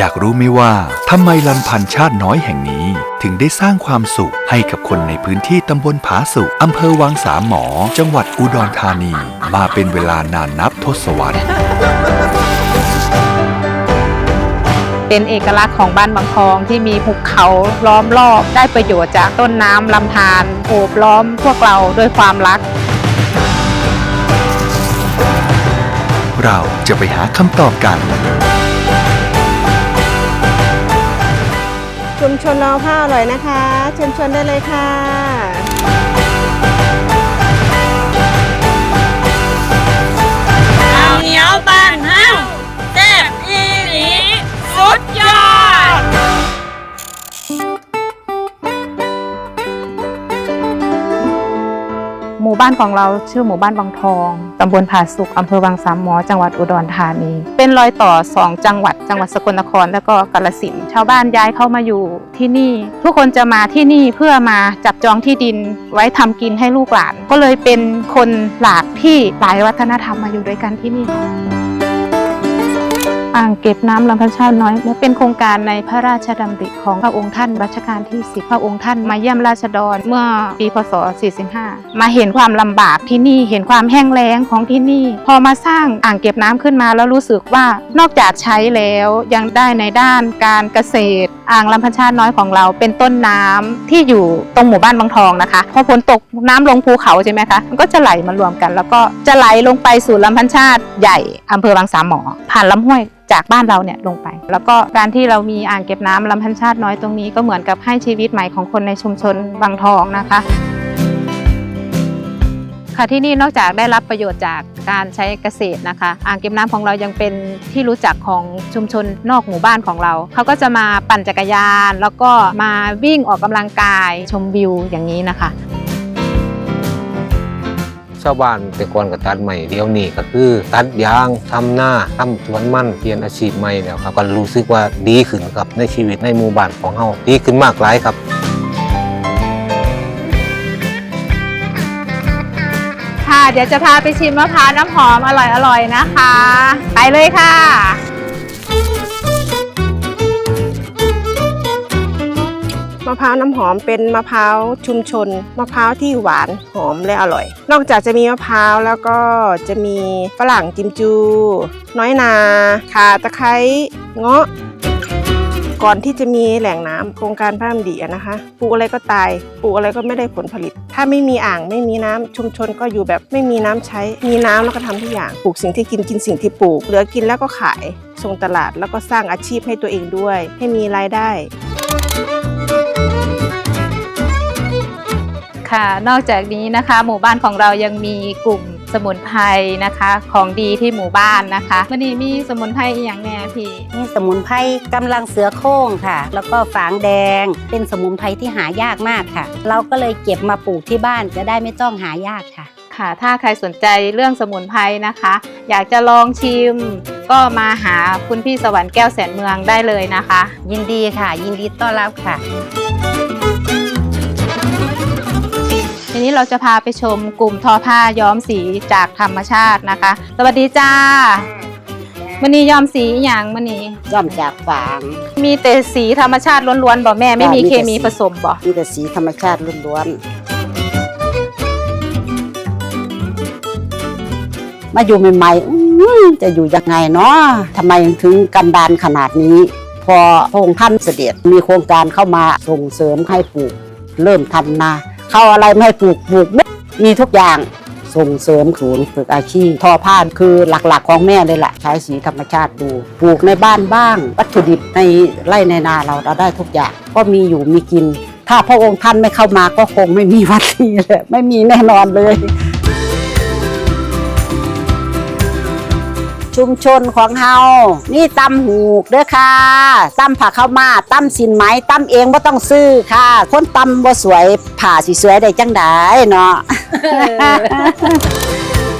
อยากรู้ไหมว่าทำไมลำพันธ์ชาติน้อยแห่งนี้ ถึงได้สร้างความสุขให้กับคนในพื้นที่ตำบลผาสุกอำเภอวังสามหมอ จังหวัดอุดรธานี มาเป็นเวลานานนับทศวรรษ เป็นเอกลักษณ์ของบ้านบางทองที่มีภูเขาล้อมรอบได้ประโยชน์จากต้นน้ำลำธารโอบล้อมพวกเราด้วยความรักเราจะไปหาคำตอบกัน ชุมชนเราผ้าอร่อยนะคะ เชิญชวนได้เลยค่ะ หมู่บ้านของเราชื่อหมู่บ้านบางทองตำบลผาสุกอำเภอวังสามหมอ จังหวัดอุดรธานี เป็นรอยต่อสองจังหวัด จังหวัดสกลนคร แล้วก็กาฬสินธุ์ชาวบ้านย้ายเข้ามาอยู่ที่นี่ ทุกคนจะมาที่นี่เพื่อมาจับจองที่ดินไว้ทำกินให้ลูกหลาน ก็เลยเป็นคนหลากที่หลายวัฒนธรรมมาอยู่ด้วยกันที่นี่ อ่างเก็บน้ำลำพันชาน้อยและเป็นโครงการในพระราชดำริของพระองค์ท่านรัชกาลที่ 10 พระองค์ท่านมาเยี่ยมราษฎรเมื่อปีพศ 45 มาเห็นความลำบากที่นี่เห็นความแห้งแล้งของที่นี่ พอมาสร้างอ่างเก็บน้ำขึ้นมาแล้วรู้สึกว่านอกจากใช้แล้วยังได้ในด้านการเกษตร อ่างลำพันชาติน้อยของเรา เป็นต้นน้ำที่อยู่ตรงหมู่บ้านบางทองนะคะพอฝนตกน้ำลงภูเขาใช่ไหมคะมันก็จะไหลมารวมกัน แล้วก็จะไหลลงไปสู่ลำพันชาติใหญ่อำเภอบางสามหมอ ผ่านลำห้วยจากบ้านเราเนี่ยลงไป แล้วก็การที่เรามีอ่างเก็บน้ำลำพันชาติน้อยตรงนี้ก็เหมือนกับให้ชีวิตใหม่ของคนในชุมชนบางทองนะคะ ค่ะที่นี่นอกจากได้รับประโยชน์จากการใช้เกษตรนะคะ อ่างเก็บน้ำของเรายังเป็นที่รู้จักของชุมชนนอกหมู่บ้านของเรา เขาก็จะมาปั่นจักรยาน แล้วก็มาวิ่งออกกำลังกายชมวิวอย่างนี้นะคะชาวบ้านแต่ก่อนก็ตัดใหม่เดี๋ยวนี้ก็คือ ตัดยางทำหน้าทำสวนมันเปลี่ยนอาชีพใหม่แล้วครับก็รู้สึกว่าดีขึ้นครับในชีวิตในหมู่บ้านของเฮาดีขึ้นมากหลายครับ เดี๋ยวจะพาไปชิมมะพร้าวน้ำหอมอร่อยๆนะคะ ไปเลยค่ะมะพร้าวน้ำหอมเป็นมะพร้าวชุมชนมะพร้าวที่หวานหอมและอร่อย นอกจากจะมีมะพร้าวแล้วก็จะมีฝรั่งจิมจู น้อยนาข่าตะไคร้เงาะ ก่อนที่จะมีแหล่งน้ำโครงการพระดำริอะนะคะปลูกอะไรก็ตายปลูกอะไรก็ไม่ได้ผลผลิต ถ้าไม่มีอ่างไม่มีน้ำชุมชนก็อยู่แบบไม่มีน้ำใช้ มีน้ำแล้วก็ทำทุกอย่างปลูกสิ่งที่กินกินสิ่งที่ปลูกเหลือกินแล้วก็ขายส่งตลาดแล้วก็สร้างอาชีพให้ตัวเองด้วย ให้มีรายได้ค่ะ นอกจากนี้นะคะ หมู่บ้านของเรายังมีกลุ่ม มุนไพรนะคะ ของดีที่หมู่บ้านนะคะวันนี้มีสมุนไพรอหย่างแน่พี่นี่สมุนไพรกำลังเสือโคร่งค่ะ แล้วก็ฝางแดงเป็นสมุนไพรที่หายากมากค่ะ เราก็เลยเก็บมาปลูกที่บ้านจะได้ไม่ต้องหายากค่ะค่ะ ถ้าใครสนใจเรื่องสมุนไพรนะคะ อยากจะลองชิม ก็มาหาคุณพี่สวรรค์แก้วแสนเมืองได้เลยนะคะ ยินดีค่ะ ยินดีต้อนรับค่ะ ทีนี้เราจะพาไปชมกลุ่มทอผ้าย้อมสีจากธรรมชาตินะคะ สวัสดีจ้ามันนี้ย้อมสีอหย่างมันนี้ย่อมจากฝางมีแต่สีธรรมชาติล้วนๆบ่แม่ไม่มีจ้ะมีเคแต่มีสีผสมบ่มีแต่สีธรรมชาติล้วนๆมาอยู่ใหม่ๆอื้อจะอยู่ยังไงเนาะทำไมถึงกันดานขนาดนี้ พอพระองค์ท่านเสด็จมีโครงการเข้ามาส่งเสริมให้ปลูก เริ่มทำนา เข้าอะไรไม่ปลูกปลูกมีทุกอย่างส่งเสริมศูนย์ฝึกอาชีพทอผ้าคือหลักๆของแม่เลยแหละใช้สีธรรมชาติดูปลูกในบ้านบ้าง วัตถุดิบในไร่ในนาเราเราได้ทุกอย่าง ก็มีอยู่มีกิน ถ้าพระองค์ท่านไม่เข้ามาก็คงไม่มีวัดนี้เลยไม่มีแน่นอนเลย ชุมชนของเฮานี่ตำหูกเด้อค่ะตำผักเข้าวมาตำสินไหมตำเองบ่ต้องซื้อค่ะ คนตำบ่สวยผ่าสิสวยได้จังไดเนาะ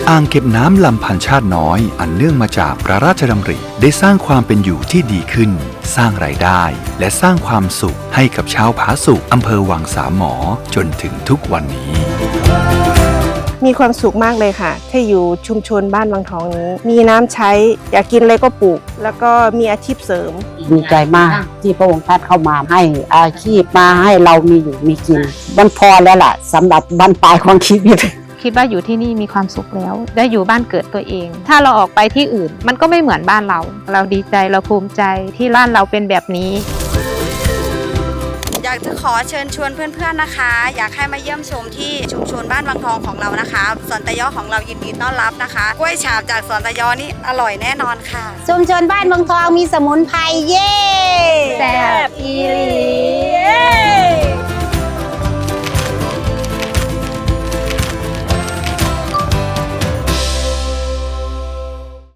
อ่างเก็บน้ำลำพันธ์ชาติน้อย อันเนื่องมาจากพระราชดำริ ได้สร้างความเป็นอยู่ที่ดีขึ้น สร้างรายได้ และสร้างความสุขให้กับชาวผาสุกอำเภอวังสามหมอจนถึงทุกวันนี้ มีความสุขมากเลยค่ะ ที่อยู่ชุมชนบ้านวังทองนี้ มีน้ำใช้อยากกินอะไรก็ปลูก แล้วก็มีอาชีพเสริม ดีใจมากที่พระองค์ท่านเข้ามาให้อาชีพมาให้เรามีอยู่มีกินมันพอแล้วล่ะสำหรับบั้นปลายของชีวิตคิดว่าอยู่ที่นี่มีความสุขแล้ว ได้อยู่บ้านเกิดตัวเอง ถ้าเราออกไปที่อื่น มันก็ไม่เหมือนบ้านเรา เราดีใจเราภูมิใจที่บ้านเราเป็นแบบนี้อยากจะขอเชิญชวนเพื่อนๆนะคะ อยากให้มาเยี่ยมชมที่ชุมชนบ้านวังทองของเรานะคะสวนตะยอของเรายินดีต้อนรับนะคะกล้วยฉาบจากสวนตะยอนี่อร่อยแน่นอนค่ะ ชุมชนบ้านบางทองมีสมุนไพรเย่แส